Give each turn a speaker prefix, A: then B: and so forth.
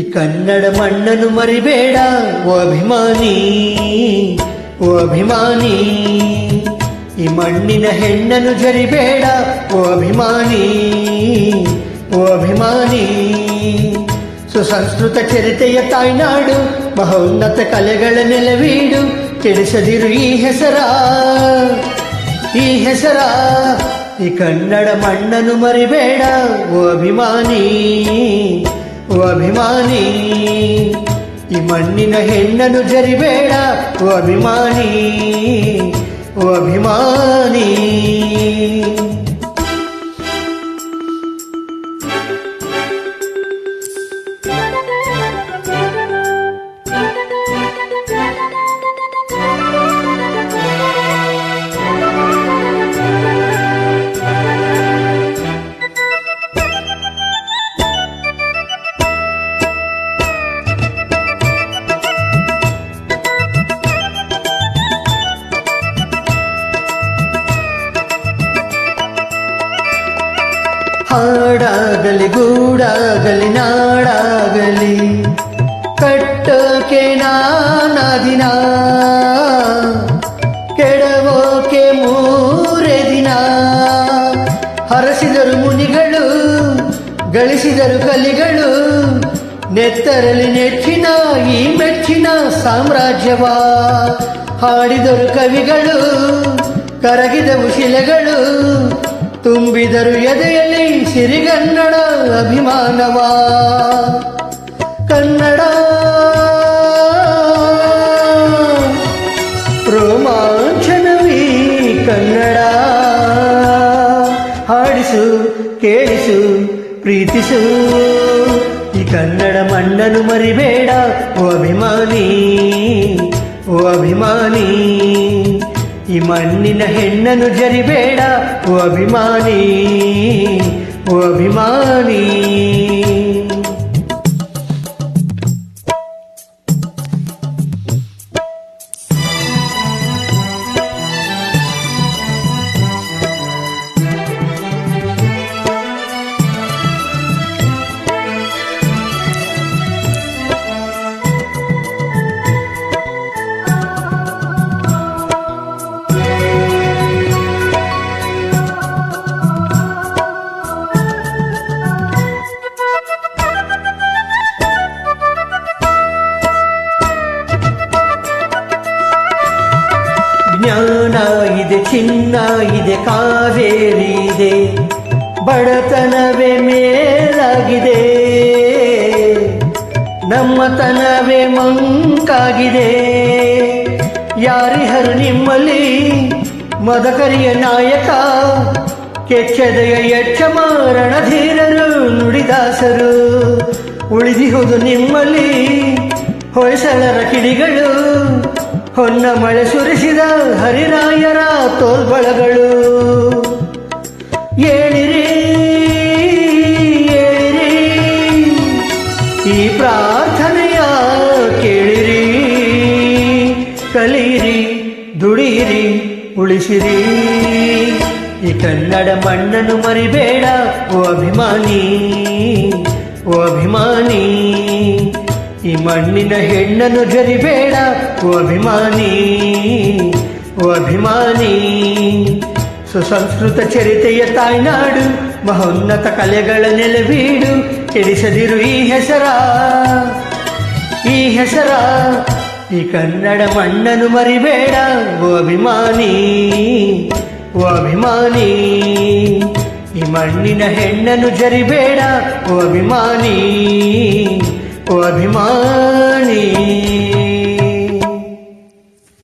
A: ಈ ಕನ್ನಡ ಮಣ್ಣನ್ನು ಮರಿಬೇಡ. ಓ ಅಭಿಮಾನಿ ಓ ಅಭಿಮಾನಿ, ಈ ಮಣ್ಣಿನ ಹೆಣ್ಣನ್ನು ಜರಿಬೇಡ. ಓ ಅಭಿಮಾನಿ ಓ ಅಭಿಮಾನಿ, ಸುಸಂಸ್ಕೃತ ಚರಿತೆಯ ತಾಯ್ನಾಡು, ಮಹೋನ್ನತ ಕಲೆಗಳ ನೆಲವೀಡು ತಿಳಿಸದಿರು ಈ ಹೆಸರ ಈ ಹೆಸರ. ಈ ಕನ್ನಡ ಮಣ್ಣನ್ನು ಮರಿಬೇಡ. ಓ ಅಭಿಮಾನಿ. ಅಭಿಮಾನಿ ಈ ಮಣ್ಣಿನ ಹೆಣ್ಣನ್ನು ಜರಿಬೇಡ ಓ ಅಭಿಮಾನಿ ಓ ಅಭಿಮಾನಿ ಹಾಡಾಗಲಿ, ಗೂಡಾಗಲಿ, ನಾಡಾಗಲಿ, ಕಟ್ಟೋಕೆ ನಾನಾದಿನ, ಕೆಡವೋಕೆ ಮೂರೆ ದಿನ. ಹರಸಿದರು ಮುನಿಗಳು, ಗಳಿಸಿದರು ಕಲಿಗಳು, ನೆತ್ತರಲಿ ನೆಚ್ಚಿನ, ಈ ಮೆಚ್ಚಿನ ಸಾಮ್ರಾಜ್ಯವ. ಹಾಡಿದರು ಕವಿಗಳು, ಕರಗಿದವು ಶಿಲೆಗಳು ತುಂಬಿದರು ಎದೆಯಲ್ಲಿ ಸಿರಿಗನ್ನಡ ಅಭಿಮಾನವ. ಕನ್ನಡ ರೋಮಾಂಚನವೀ ಕನ್ನಡ. ಹಾಡಿಸು, ಕೇಳಿಸು, ಪ್ರೀತಿಸು. ಈ ಕನ್ನಡ ಮಣ್ಣನ್ನು ಮರಿಬೇಡ, ಓ ಅಭಿಮಾನಿ ಓ ಅಭಿಮಾನಿ. ಈ ಮಣ್ಣಿನ ಹೆಣ್ಣನು ಜರಿಬೇಡ ಓ ಅಭಿಮಾನಿ ಓ ಅಭಿಮಾನಿ. ಇದೆ ಚಿನ್ನ, ಇದೆ ಕಾವೇರಿ, ಇದೆ ಬಡತನವೇ ಮೇಲಾಗಿದೆ. ನಮ್ಮತನವೇ ಮಂಕಾಗಿದೆ. ಯಾರಿಹರು ನಿಮ್ಮಲ್ಲಿ ಮದಕರಿಯ ನಾಯಕ, ಕೆಚ್ಚದೆಯ ಎಚ್ಚ ಮಾರಣ ಧೀರರು ನುಡಿದಾಸರು ಉಳಿದಿಹುದು ನಿಮ್ಮಲ್ಲಿ ಹೊಯ್ಸಳರ ಕಿಡಿಗಳು. ಹೊನ್ನ ಮಳೆ ಸುರಿಸಿದ ಹರಿರಾಯರ ತೋಲ್ಬಳಗಳು. ಏಳಿರಿ ಏಳಿರಿ, ಈ ಪ್ರಾರ್ಥನೆಯ ಕೇಳಿರಿ. ಕಲಿಯಿರಿ, ದುಡಿಯಿರಿ, ಉಳಿಸಿರಿ. ಈ ಕನ್ನಡ ಮಣ್ಣನ್ನು ಮರಿಬೇಡ, ಓ ಅಭಿಮಾನಿ ಓ ಅಭಿಮಾನಿ. ಮಣ್ಣಿನ ಹೆಣ್ಣನ್ನು ಜರಿಬೇಡ. ಓ ಅಭಿಮಾನಿ ಓ ಅಭಿಮಾನಿ. ಸುಸಂಸ್ಕೃತ ಚರಿತೆಯ ತಾಯ್ನಾಡು, ಮಹೋನ್ನತ ಕಲೆಗಳ ನೆಲವೀಡು. ಕೆಡಿಸದಿರು ಈ ಹೆಸರ ಈ ಹೆಸರ. ಈ ಕನ್ನಡ ಮಣ್ಣನ್ನು ಮರಿಬೇಡ. ಓ ಅಭಿಮಾನಿ ಓ ಅಭಿಮಾನಿ. ಈ ಮಣ್ಣಿನ ಹೆಣ್ಣನ್ನು ಜರಿಬೇಡ. ಓ ಅಭಿಮಾನಿ. ಓ ಅಭಿಮಾನಿ